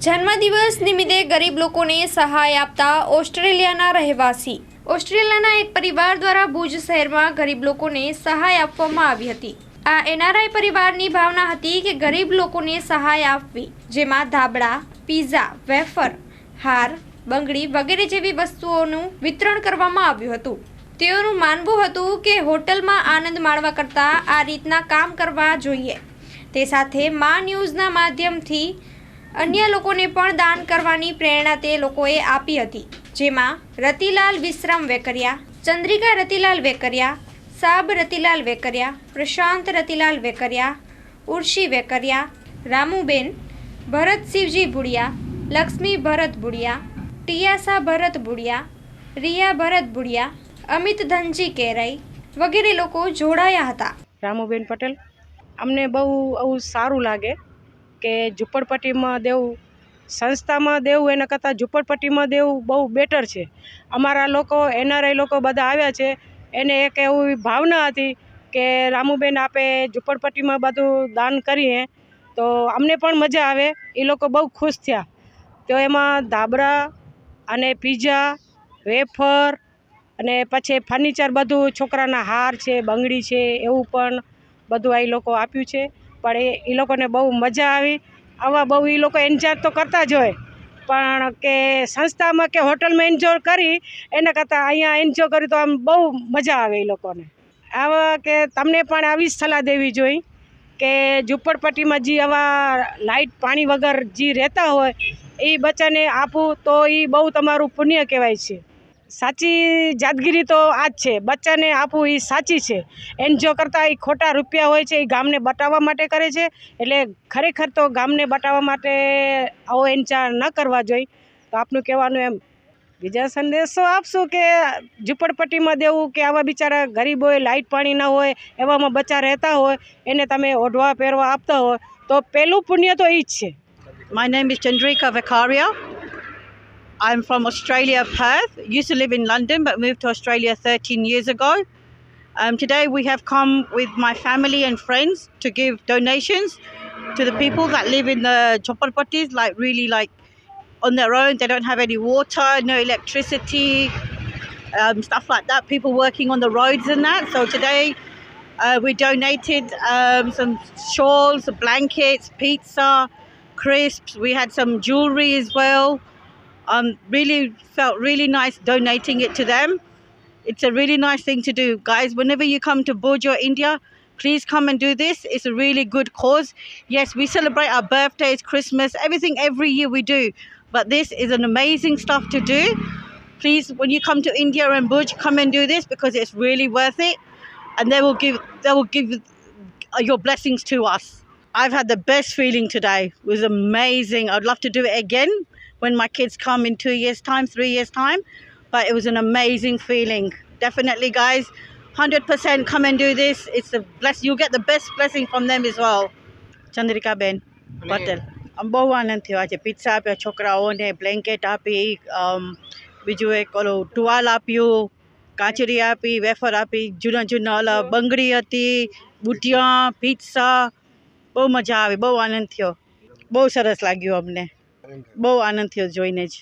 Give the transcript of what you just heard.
જન્મદિવસ નિમિત્તે ગરીબ લોકોને સહાય આપતા ઓસ્ટ્રેલિયાના રહેવાસી. ઓસ્ટ્રેલિયાના એક પરિવાર દ્વારા ભુજ શહેરમાં ગરીબ લોકોને સહાય આપવામાં આવી હતી. આ એનઆરઆઈ પરિવારની ભાવના હતી કે ગરીબ લોકોને સહાય આપવી, જેમાં ધાબળા, પીઝા, વેફર, હાર, બંગડી વગેરે જેવી વસ્તુઓનું વિતરણ કરવામાં આવ્યું હતું. તેઓનું માનવું હતું કે હોટલમાં આનંદ માણવા કરતાં આ રીતના કામ કરવા જોઈએ. તે સાથે મા ન્યૂઝના માધ્યમથી અન્ય લોકોને પણ દાન કરવાની પ્રેરણા તે લોકોએ આપી હતી, જેમાં રતિલાલ વિશ્રામ વેકરિયા, ચંદ્રિકા રતિલાલ વેકરિયા, સાબ રતિલાલ વેકરિયા, પ્રશાંત રતિલાલ વેકરિયા, ઉર્ષી વેકરિયા, રામુબેન, ભરત શિવજી ભુડિયા, લક્ષ્મી ભરત ભુડિયા, ટિયાસા ભરત ભુડિયા, રિયા ભરત ભુડિયા, અમિત ધનજી કેરાઈ વગેરે લોકો જોડાયા હતા. રામુબેન પટેલ, અમને બહુ આવું સારું લાગે. કે ઝૂંપડપટ્ટીમાં દેવું, સંસ્થામાં દેવું એના કરતાં ઝૂંપડપટ્ટીમાં દેવું બહુ બેટર છે. અમારા લોકો, એનઆરઆઈ લોકો બધા આવ્યા છે, એને એક એવી ભાવના હતી કે રામુબેન આપે ઝૂંપડપટ્ટીમાં બધું દાન કરીએ, તો અમને પણ મજા આવે, એ લોકો બહુ ખુશ થયા. તો એમાં ધાબળા અને પીઝા, વેફર અને પછી ફર્નિચર બધું છોકરાના હાર છે, બંગડી છે, એવું પણ બધું આ લોકો આપ્યું છે. પણ એ એ લોકોને બહુ મજા આવી. આવા બહુ એ લોકો એન્જોય તો કરતા જ હોય. પણ કે સંસ્થામાં કે હોટલમાં એન્જોય કરી, એના કરતાં અહીંયા એન્જોય કર્યું તો આમ બહુ મજા આવે એ લોકોને. આવા કે તમને પણ આવી સલાહ દેવી જોઈએ કે ઝૂંપડપટ્ટીમાં જે આવા લાઇટ પાણી વગર જે રહેતા હોય એ બચ્ચાને આપું તો એ બહુ તમારું પુણ્ય કહેવાય છે. સાચી જાદગીરી તો આ જ છે. બચ્ચાને આપવું એ સાચી છે. એનજીઓ કરતાં એ ખોટા રૂપિયા હોય છે એ ગામને બતાવવા માટે કરે છે. એટલે ખરેખર તો ગામને બતાવવા માટે આવો એન્ચાર ન કરવા જોઈએ. તો આપનું કહેવાનું એમ, બીજા સંદેશો આપશું કે ઝૂંપડપટ્ટીમાં દેવું કે આવા બિચારા ગરીબ હોય, લાઇટ પાણી ન હોય, એવામાં બચ્ચા રહેતા હોય, એને તમે ઓઢવા, પહેરવા આપતા હોય, તો પહેલું પુણ્ય તો એ જ છે. My name is Chandrika Vakaria. I'm from Australia, Perth. Used to live in London but moved to Australia 13 years ago. Um, today we have come with my family and friends to give donations to the people that live in the chopalpattis, like really like on their own. They don't have any water, no electricity, um, stuff like that. People working on the roads and that. So today uh, we donated um, some shawls, blankets, pizza, crisps. We had some jewelry as well. Um, really felt really nice donating it to them. It's a really nice thing to do, guys. Whenever you come to Burj or India, please come and do this. It's a really good cause. Yes, we celebrate our birthdays, Christmas, everything every year we do. But this is an amazing stuff to do. Please, when you come to India and Burj, come and do this because it's really worth it, and they will give they will give your blessings to us. I've had the best feeling today. It was amazing. I'd love to do it again when my kids come in two years' time, three years' time. But it was an amazing feeling. Definitely, guys, 100% come and do this. It's a bless. You get the best blessing from them as well. Chandrika ben Patel આમ બહુ આનંદ થયો આજે pizza આપ્યા છોકરાઓને blanket આપી અમ, બીજું એક ઓલું ટુવાલ આપ્યું કાચરી આપી વેફર આપી જૂના જૂના ઓલા બંગડી હતી બુટિયા પિઝા બહુ મજા આવી બહુ આનંદ થયો બહુ સરસ લાગ્યું અમને બહુ આનંદ થયો જોઈને જ.